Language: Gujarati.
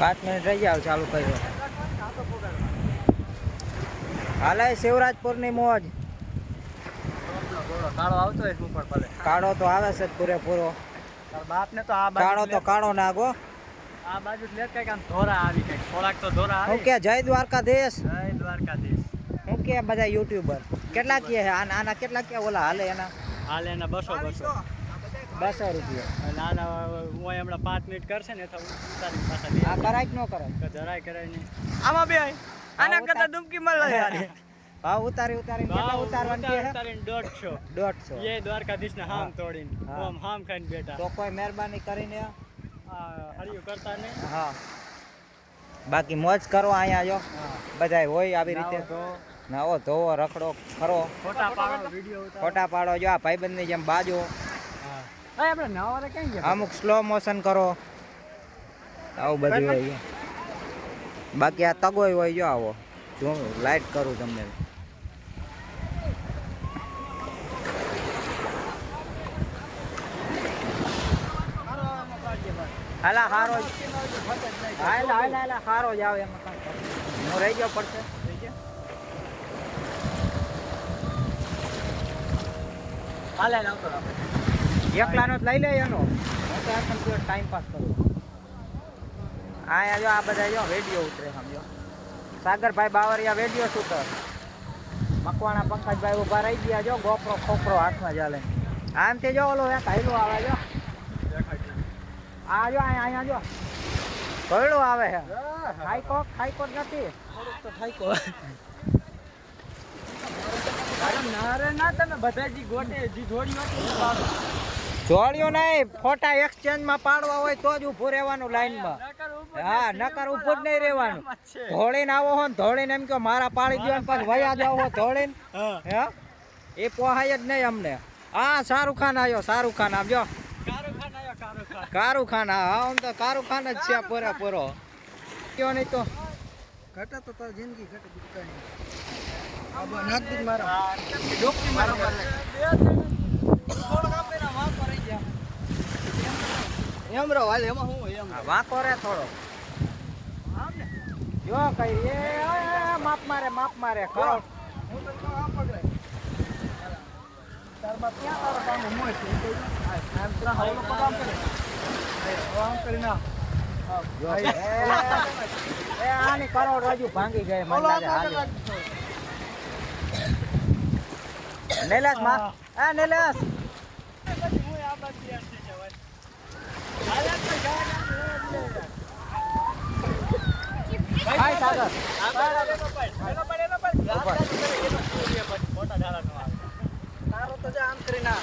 પાંચ મિનિટ રહી જાવ ચાલુ કર્યો. હાલે શિવરાજપુરની મોજ. કાળો આવતો હોય શું પણ ભલે. કાળો તો આવે છે પૂરેપૂરો. બાપને તો આ કાળો તો કાળો નાગો આ બાજુ લે કંઈક આમ ધોરા આવી કંઈક. થોડાક તો ધોરા આવી. જય દ્વારકાધીશ. જય દ્વારકાધીશ. હું કે બધા યુટ્યુબર કેટલા કે છે? આના આના કેટલા કે ઓલા હાલે એના. હાલે એના બસો બસો. બસો રૂપિયા. અને આના હું હમણાં પાંચ મિનિટ કરશે ને તો ઉતારી પાછા આ કરાય કે ન કરાય? જરાય કરાય નહીં. આમાં બે આના કરતા ડૂબકી મળે યાર ભાવ ઉતારી ઉતારી કેટલા ઉતારવાનું કે છે? ઉતારીને દોઢસો. દોઢસો. એ દ્વારકાધીશ ને હામ તોડીને. ઓમ હામ ખાઈને બેઠા. તો કોઈ મહેરબાની કરીને આ હરિયું કરતા નહીં. હા. બાકી મોજ કરો અહીંયા જો. હા. બધાય હોય આવી રીતે. નાવો ધોવો રખડો ખરો ફોટા પાડો ફોટા પાડો જો આ ભાઈબંધની જેમ બાજો. ક્યાં ગયા? અમુક સ્લો મોશન કરો. આવું બધું હોય. છે. બાકી આ તગોય હોય જો આવો. જો લાઈટ કરું તમને. હાલા હારો હાલા હાલા હાલા હારો જ આવે એમાં. હું રહી ગયો પડશે. હાલે આવતો આપણે એકલાનો જ લઈ લે એનો. ટાઈમ પાસ કરો અહીંયા જો, આ બધા જો વેડિયો ઉતરે સમજો સાગરભાઈ બાવરિયા વેડિયો શૂટર. મકવાણા પંકજભાઈ ઊભા રહી ગયા જો, ગોપરો ખોપરો હાથમાં ચાલે આમ તે જો ઓલો એક હાઈલો આવે જો. આ જો અહીંયા જો. કયડો આવે હે. હાઈકોટ હાઈકોટ નથી. તો હાઈકો ના રે ના તમે બધા જી ગોટે જી જોડી હોય જોડ્યો નહીં ફોટા એક્સચેન્જમાં પાડવા હોય તો જ ઊભું રહેવાનું લાઈનમાં હા નકર ઊભું જ નહીં રહેવાનું ધોળીને આવો હો ને ધોળીને એમ કે મારા પાડી દો પછી વયા જાવ ધોળીને હે એ પોહાય જ નહીં અમને હા શાહરુખ ખાન આવ્યો શાહરુખ ખાન આમ જો કારો ખાન હા આમ તો કારું ખાન જ છે પૂરા પૂરો કયો નહીં તો ઘટે તો તાર જિંદગી ઘટે દીધ મારા મારા થોડો કાપે ના વાપ રહી ગયા એમ રહો હાલ એમાં હું એમ વાંકો રે થોડો. આમ ને જો કઈ એ માપ મારે માપ મારે કરો. હું તો કહું આમ પકડે. તાર બાપ ક્યાં તારો કામ મોય છે? આમ તો હાલો કામ કરે આમ કરી ના. એ, આની કરોડ રાજુ ભાંગી ગઈ મને લાગે હાલી. નિલેશમાં. હું. આ બાજુ જવાય. મોટા ધારાનો આવે. તારો તો જા આમ કરી ના.